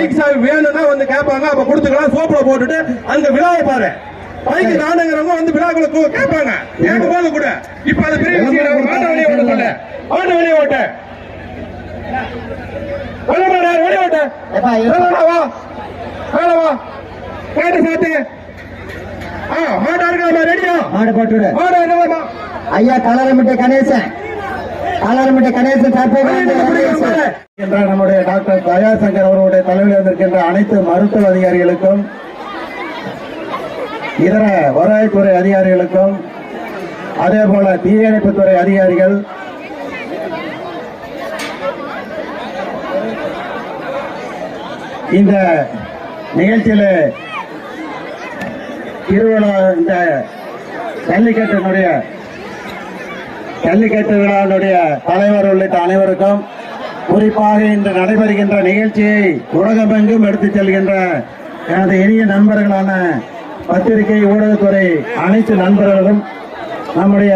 Bike சாவி வேணும்னா வந்து கேட்பாங்க. அப்ப கொடுத்துக்கலாம். சோப்புல போட்டுட்டு அங்க விழாவை பாரு. பைக் தானுங்கிறவங்க வந்து விழாக்குள்ள கு- கேட்பாங்க. கேட்கும் போது கூட. இப்ப அது பெரிய விஷயம். மாட்ட வெளியே ஓட்ட சொல்ல மாட்ட வெளியே ஓட்ட. வெளியே ஓட்ட வா. வேணா வா. கேட்டு சாத்து. ஆ மாட்டா இருக்கா ரெடியா? மாடு போட்டு மாடு என்னவா ஐயா கலரமிட்ட கணேசன். கலரமிட்ட கணேசன் என்ற நம்முடைய டாக்டர் தயாசங்கர் அவர்களுடைய தலைமையில் வந்திருக்கின்ற அனைத்து மருத்துவ அதிகாரிகளுக்கும் இதர வருவாய்த்துறை அதிகாரிகளுக்கும் அதே போல தீயணைப்புத்துறை அதிகாரிகள் இந்த நிகழ்ச்சியில திருவிழா இந்த ஜல்லிக்கட்டினுடைய ஜல்லிக்கட்டு விழாவினுடைய தலைவர் உள்ளிட்ட அனைவருக்கும் குறிப்பாக இன்று நடைபெறுகின்ற நிகழ்ச்சியை உலகமெங்கும் எடுத்துச் செல்கின்ற எனது இனிய நண்பர்களான பத்திரிகை ஊடகத்துறை அனைத்து நண்பர்களும் நம்முடைய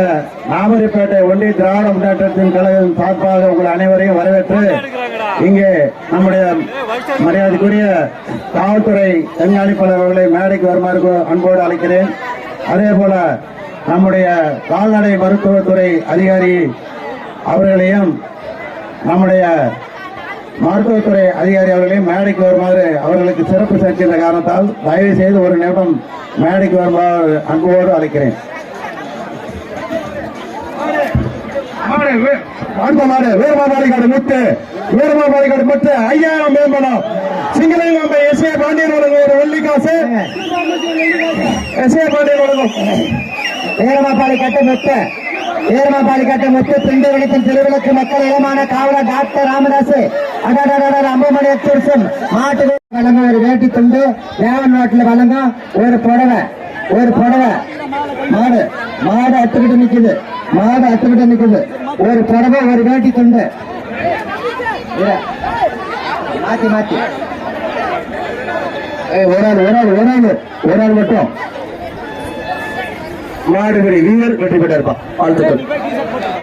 நாமரிப்பேட்டை ஒன்றிய திராவிட முன்னேற்றத்தின் கழகம் சார்பாக உங்கள் அனைவரையும் வரவேற்று இங்கே நம்முடைய மரியாதைக்குரிய காவல்துறை கண்காணிப்பாளர் அவர்களை மேடைக்கு வருமாறு அன்போடு அழைக்கிறேன். அதே போல நம்முடைய கால்நடை மருத்துவத்துறை அதிகாரி அவர்களையும் நம்முடைய மருத்துவத்துறை அதிகாரி அவர்களையும் மேடைக்கு வருமாறு அவர்களுக்கு சிறப்பு சேர்க்கின்ற காரணத்தால் தயவு செய்து ஒரு நிமிடம் மேடைக்கு வருமாறு அன்போடு அழைக்கிறேன். அடுத்த மாடு வீரமா பாலிக்காடு முத்து வீரமா பாலிக்காடு முத்து ஐயாயிரம் மேம்படம் சிங்களங்க எஸ் ஏ பாண்டியன் வழங்கும் ஒரு வெள்ளி காசு எஸ் ஏ பாண்டியன் வழங்கும். ஏரமாப்பாடி கட்ட முத்து ஏரமாப்பாடி கட்ட முத்து பிண்டு விழிக்கும் திருவிளக்கு மக்கள் இடமான காவலர் டாக்டர் ராமதாஸ் அடாடாடா அம்பமணி எக்ஸ்பிரசன் மாட்டு வழங்க ஒரு வேட்டி துண்டு தேவன் நாட்டில் வழங்க ஒரு புடவை ஒரு புடவை. மாடு மாடு அத்துக்கிட்டு நிக்குது மாடு அத்துக்கிட்டு நிக்குது. ஒரு புடவை ஒரு வேட்டி துண்டு. மாத்தி மாத்தி. ஒரு ஆள் ஒரு ஆள் ஒரு ஆள் ஒரு ஆள் மட்டும். மாடுபிடி வீரர் வெற்றி பெற்றிருப்பான் வாழ்த்துக்கள்.